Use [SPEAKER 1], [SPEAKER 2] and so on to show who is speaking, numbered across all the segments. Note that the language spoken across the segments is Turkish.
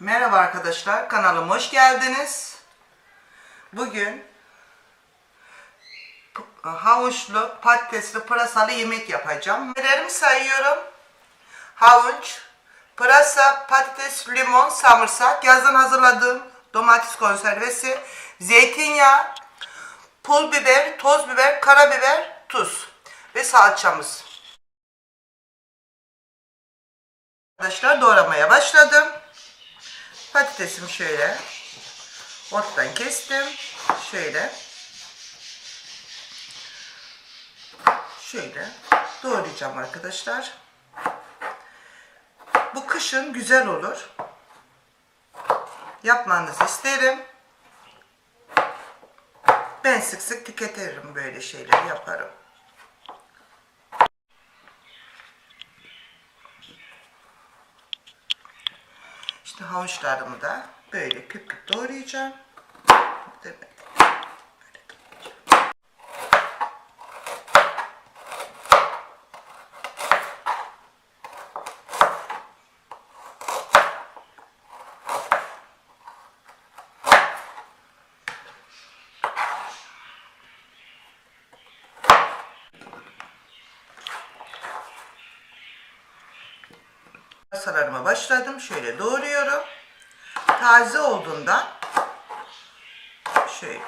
[SPEAKER 1] Merhaba arkadaşlar, kanalıma hoş geldiniz. Bugün havuçlu, patatesli, pırasalı yemek yapacağım. Nelerimi sayıyorum. Havuç, pırasa, patates, limon, samırsak, yazın hazırladığım domates konservesi, zeytinyağı, pul biber, toz biber, karabiber, tuz ve salçamız. Arkadaşlar doğramaya başladım. Patatesimi şöyle ortadan kestim. Şöyle. Şöyle doğrayacağım arkadaşlar. Bu kışın güzel olur. Yapmanızı isterim. Ben sık sık tüketirim böyle şeyleri yaparım. İşte havuçlarımı da böyle küp küp doğrayacağım. Demek. Pırasalarıma başladım. Şöyle doğruyorum. Taze olduğundan şöyle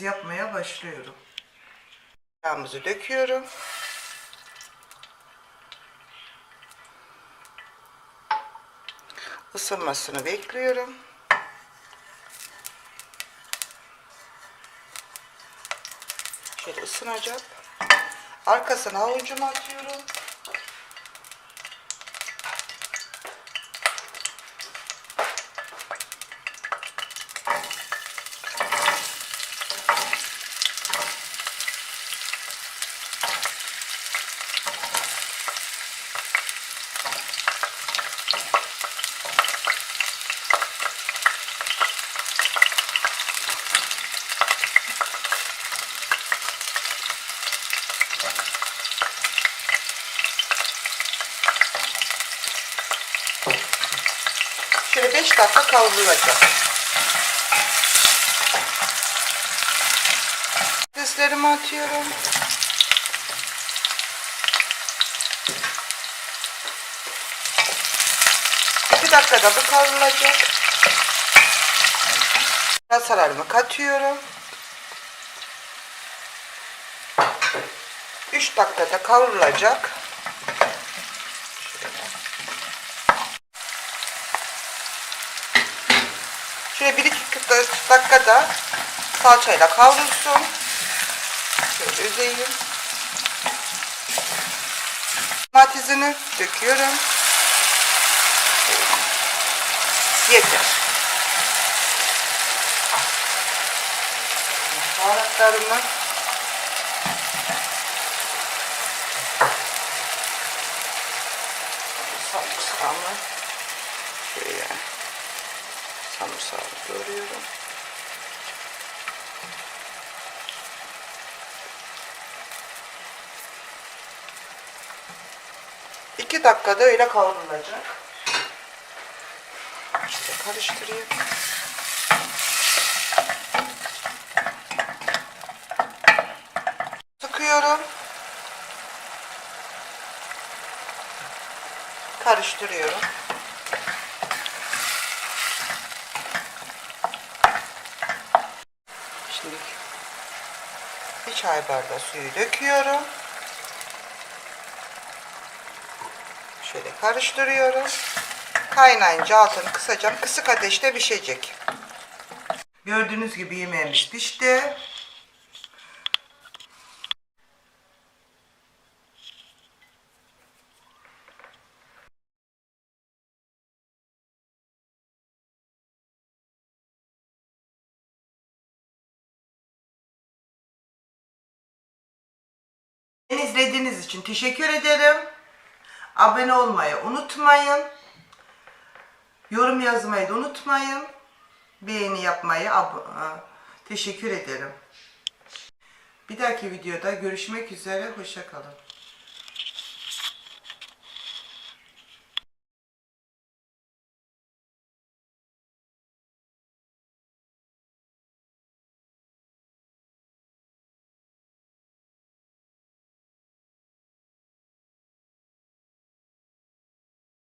[SPEAKER 1] yapmaya başlıyorum. Yağımızı döküyorum. Isınmasını bekliyorum. Şöyle ısınacak. Arkasına havucumu atıyorum. Şöyle 5 dakika kavrulacak. Patateslerimi atıyorum. İki dakikada bu kavrulacak. Pırasalarımı katıyorum. 3 dakikada kavrulacak. Şöyle bir iki dakikada salçayla kavrulsun. Şöyle üzeyim. Domatesini döküyorum. Yeter. Baharatlarımı sarımsağımı şöyle sarımsağı doğruyorum. İki dakikada öyle kavrulacak. İşte karıştırayım. Sıkıyorum. Karıştırıyorum. Şimdi bir çay bardağı suyu döküyorum. Şöyle karıştırıyorum. Kaynayınca altını kısacağım. Kısık ateşte pişecek. Gördüğünüz gibi yemeğimiz pişti. Beni izlediğiniz için teşekkür ederim. Abone olmayı unutmayın. Yorum yazmayı da unutmayın. Beğeni yapmayı e, teşekkür ederim. Bir dahaki videoda görüşmek üzere. Hoşça kalın.